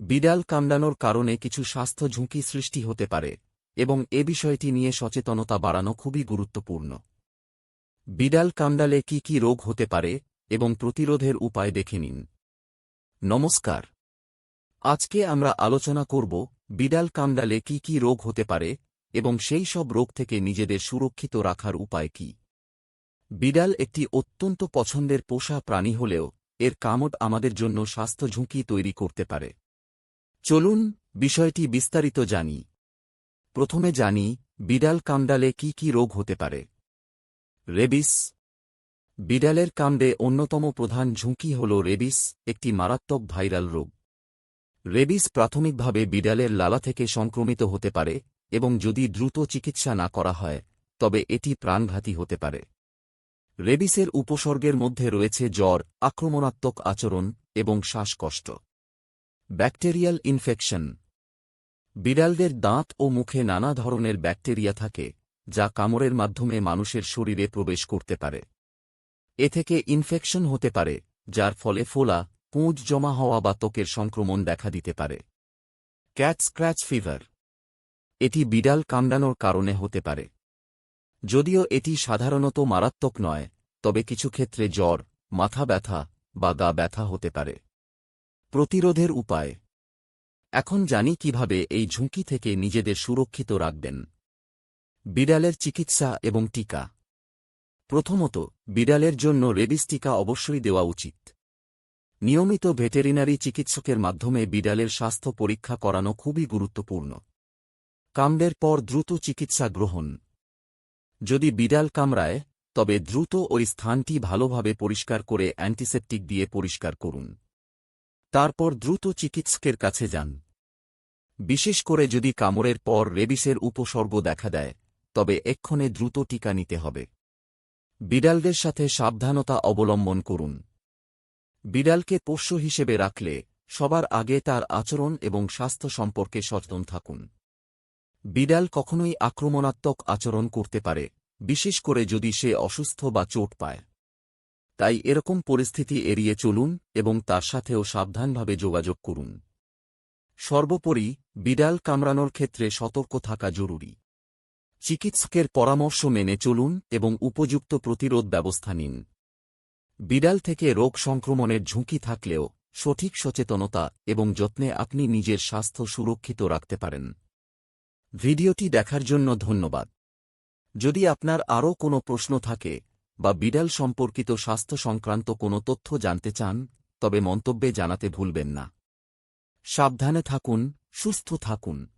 বিড়াল কামড়ানোর কারণে কিছু স্বাস্থ্য ঝুঁকি সৃষ্টি হতে পারে, এবং এ বিষয়টি নিয়ে সচেতনতা বাড়ানো খুবই গুরুত্বপূর্ণ। বিড়াল কামড়ালে কি কি রোগ হতে পারে, এবং প্রতিরোধের উপায় দেখে নিন। নমস্কার। আজকে আমরা আলোচনা করব, বিড়াল কামড়ালে কি কি রোগ হতে পারে, এবং সেই সব রোগ থেকে নিজেদের সুরক্ষিত রাখার উপায় কি। বিড়াল একটি অত্যন্ত পছন্দের পোষা প্রাণী হলেও, এর কামড় আমাদের জন্য স্বাস্থ্য ঝুঁকি তৈরি করতে পারে। চলুন বিষয়টি বিস্তারিত জানি। প্রথমে জানি, বিড়াল কামড়ালে কি কি রোগ হতে পারে। রেবিস। বিড়ালের কামড়ে অন্যতম প্রধান ঝুঁকি হল রেবিস, একটি মারাত্মক ভাইরাল রোগ। রেবিস প্রাথমিকভাবে বিড়ালের লালা থেকে সংক্রমিত হতে পারে এবং যদি দ্রুত চিকিৎসা না করা হয়, তবে এটি প্রাণঘাতী হতে পারে। রেবিসের উপসর্গের মধ্যে রয়েছে জ্বর, আক্রমণাত্মক আচরণ এবং শ্বাসকষ্ট। Bacterial infection. বিড়ালদের দাঁত ও মুখে নানা ধরনের ব্যাকটেরিয়া থাকে, যা কামড়ের মাধ্যমে মানুষের শরীরে প্রবেশ করতে পারে। এ থেকে ইনফেকশন হতে পারে, যার ফলে ফোলা, পুঁজ জমা হওয়া বা ত্বকের সংক্রমণ দেখা দিতে পারে। Cat scratch fever. এটি বিড়াল কামড়ানোর কারণে হতে পারে। যদিও এটি সাধারণত মারাত্মক নয়, তবে কিছু ক্ষেত্রে জ্বর, মাথা ব্যথা বা গা ব্যথা হতে পারে। প্রতিরোধের উপায়। এখন জানি কীভাবে এই ঝুঁকি থেকে নিজেদের সুরক্ষিত রাখবেন। বিড়ালের চিকিৎসা এবং টিকা। প্রথমত, বিড়ালের জন্য রেবিস টিকা অবশ্যই দেওয়া উচিত। নিয়মিত ভেটেরিনারি চিকিৎসকের মাধ্যমে বিড়ালের স্বাস্থ্য পরীক্ষা করানো খুবই গুরুত্বপূর্ণ। কামড়ের পর দ্রুত চিকিৎসা গ্রহণ। যদি বিড়াল কামড়ায়, তবে দ্রুত ওই স্থানটি ভালোভাবে পরিষ্কার করে অ্যান্টিসেপটিক দিয়ে পরিষ্কার করুন। তারপর দ্রুত চিকিৎসকের কাছে যান। বিশেষ করে যদি কামড়ের পর রেবিসের উপসর্গ দেখা দেয়, তবে এক্ষণে দ্রুত টিকা নিতে হবে। বিড়ালদের সাথে সাবধানতা অবলম্বন করুন। বিড়ালকে পোষ্য হিসেবে রাখলে সবার আগে তার আচরণ এবং স্বাস্থ্য সম্পর্কে সচেতন থাকুন। বিড়াল কখনোই আক্রমণাত্মক আচরণ করতে পারে, বিশেষ করে যদি সে অসুস্থ বা চোট পায়। তাই এরকম পরিস্থিতি এড়িয়ে চলুন এবং তার সাথেও সাবধানভাবে যোগাযোগ করুন। সর্বোপরি, বিড়াল কামড়ানোর ক্ষেত্রে সতর্ক থাকা জরুরি। চিকিৎসকের পরামর্শ মেনে চলুন এবং উপযুক্ত প্রতিরোধ ব্যবস্থা নিন। বিড়াল থেকে রোগ সংক্রমণের ঝুঁকি থাকলেও সঠিক সচেতনতা এবং যত্নে আপনি নিজের স্বাস্থ্য সুরক্ষিত রাখতে পারেন। ভিডিওটি দেখার জন্য ধন্যবাদ। যদি আপনার আরও কোনো প্রশ্ন থাকে বা বিড়াল সম্পর্কিত স্বাস্থ্য সংক্রান্ত কোনো তথ্য জানতে চান, তবে মন্তব্যে জানাতে ভুলবেন না। সাবধানে থাকুন, সুস্থ থাকুন।